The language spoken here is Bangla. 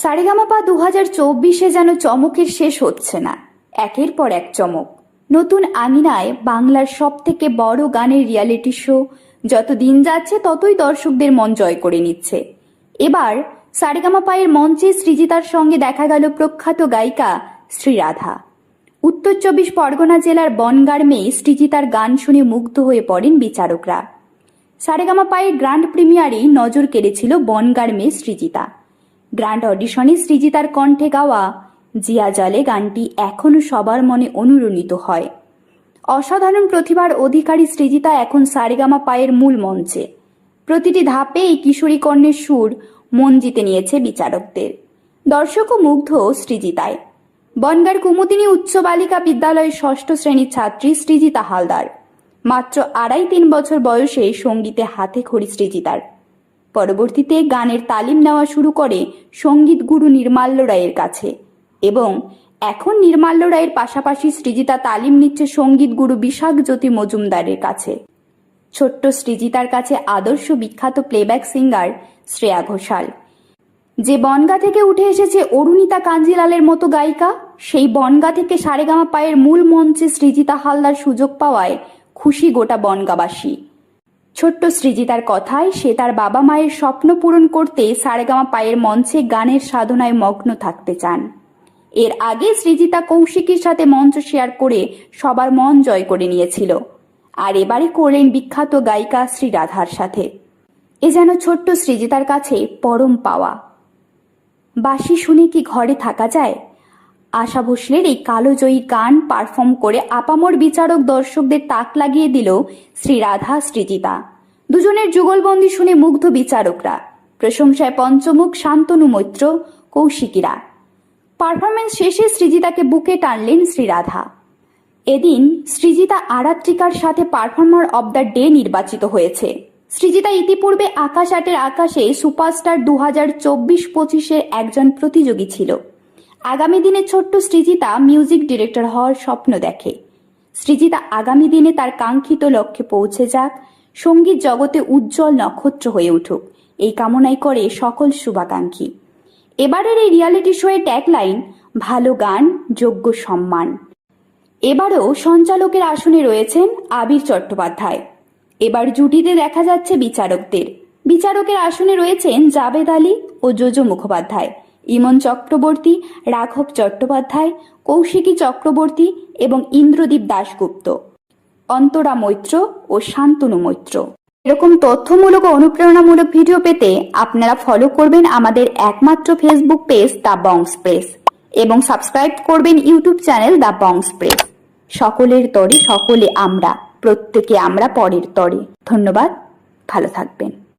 সারেগামাপা দু হাজার চব্বিশে যেন চমকের শেষ হচ্ছে না। একের পর এক চমক। নতুন আঙিনায় বাংলার সব থেকে বড় গানের রিয়ালিটি শো যত দিন যাচ্ছে, ততই দর্শকদের মন জয় করে নিচ্ছে। এবার সারেগামাপায়ের মঞ্চে সৃজিতার সঙ্গে দেখা গেল প্রখ্যাত গায়িকা শ্রীরাধা। উত্তর চব্বিশ পরগনা জেলার বনগার মেয়ে সৃজিতার গান শুনে মুগ্ধ হয়ে পড়েন বিচারকরা। সারেগামা পায়ের গ্র্যান্ড প্রিমিয়ারেই নজর কেড়েছিল বনগার মেয়ে সৃজিতা। গ্র্যান্ড অডিশনে সৃজিতার কণ্ঠে গাওয়া জিয়া জলে গানটি এখনও সবার মনে অনুরণিত হয়। অসাধারণ প্রতিভার অধিকারী সৃজিতা এখন সারেগামা পায়ের মূল মঞ্চে। প্রতিটি ধাপে এই কিশোরী কর্ণের সুর মন জিতে নিয়েছে বিচারকদের। দর্শকও মুগ্ধ সৃজিতায়। বনগার কুমুদিনী উচ্চ বালিকা বিদ্যালয়ের ষষ্ঠ শ্রেণির ছাত্রী সৃজিতা হালদার। মাত্র আড়াই তিন বছর বয়সে সঙ্গীতে হাতে খড়ি সৃজিতার। পরবর্তীতে গানের তালিম নেওয়া শুরু করে সংগীত গুরু নির্মাল্য রায়ের কাছে। এবং এখন নির্মাল্য রায়ের পাশাপাশি সৃজিতা তালিম নিচ্ছে সংগীত গুরু বিশাখ জ্যোতি মজুমদারের কাছে। ছোট্ট সৃজিতার কাছে আদর্শ বিখ্যাত প্লেব্যাক সিঙ্গার শ্রেয়া ঘোষাল। যে বনগা থেকে উঠে এসেছে অরুণিতা কাঞ্জিলালের মতো গায়িকা, সেই বনগা থেকে সারেগামা পায়ের মূল মঞ্চে সৃজিতা হালদার সুযোগ পাওয়ায় খুশি গোটা বনগাবাসী। ছোট্ট সৃজিতার কথায়, সে তার বাবা মায়ের স্বপ্ন পূরণ করতে সারেগামা পায়ের মঞ্চে গানের সাধনায় মগ্ন থাকতে চান। এর আগে সৃজিতা কৌশিকীর সাথে মঞ্চ শেয়ার করে সবার মন জয় করে নিয়েছিল। আর এবারে করলেন বিখ্যাত গায়িকা শ্রী রাধার সাথে। এ যেন ছোট্ট সৃজিতার কাছে পরম পাওয়া। বাসি শুনে কি ঘরে থাকা যায়? আশা ভোসলের এই কালোজয়ী গান পারফর্ম করে আপামর বিচারক দর্শকদের তাক লাগিয়ে দিল শ্রী রাধা সৃজিতা দুজনের যুগলবন্দি শুনে মুগ্ধ বিচারকরা। প্রশংসায় পঞ্চমুখ শান্তনু মৈত্র, কৌশিকীরা। পারফরমেন্স শেষে সৃজিতাকে বুকে টানলেন শ্রীরাধা এদিন সৃজিতা আরাত্রিকার সাথে পারফর্মার অব দ্য ডে নির্বাচিত হয়েছে। সৃজিতা ইতিপূর্বে আকাশ আটের আকাশে সুপারস্টার দু হাজার চব্বিশ পঁচিশের একজন প্রতিযোগী ছিল। আগামী দিনে ছোট্ট সৃজিতা মিউজিক ডিরেক্টর হওয়ার স্বপ্ন দেখে। সৃজিতা আগামী দিনে তার কাঙ্ক্ষিত লক্ষ্যে পৌঁছে যাক, সংগীত জগতে উজ্জ্বল নক্ষত্র হয়ে উঠুক, এই কামনাই করে সকল শুভাকাঙ্ক্ষী। এবারের এই রিয়ালিটি শোয়ের ট্যাগলাইন ভালো গান, যোগ্য সম্মান। এবারও সঞ্চালকের আসনে রয়েছেন আবির চট্টোপাধ্যায়। এবার জুটিতে দেখা যাচ্ছে বিচারকদের। বিচারকের আসনে রয়েছেন জাবেদ আলী ও যোজো মুখোপাধ্যায়। ইমন চক্রবর্তী, রাঘব চট্টোপাধ্যায়, কৌশিকী চক্রবর্তী এবং ইন্দ্রদীপ দাশগুপ্ত। অন্তরা মৈত্র ও শান্তনু মৈত্র। এরকম তথ্যমূলক ও অনুপ্রেরণামূলক ভিডিও পেতে আপনারা ফলো করবেন আমাদের একমাত্র Facebook page the Bongs press এবং সাবস্ক্রাইব করবেন YouTube channel the Bongs press সকলের তরে সকলে আমরা, প্রত্যেকে আমরা পরের তরে। ধন্যবাদ, ভালো থাকবেন।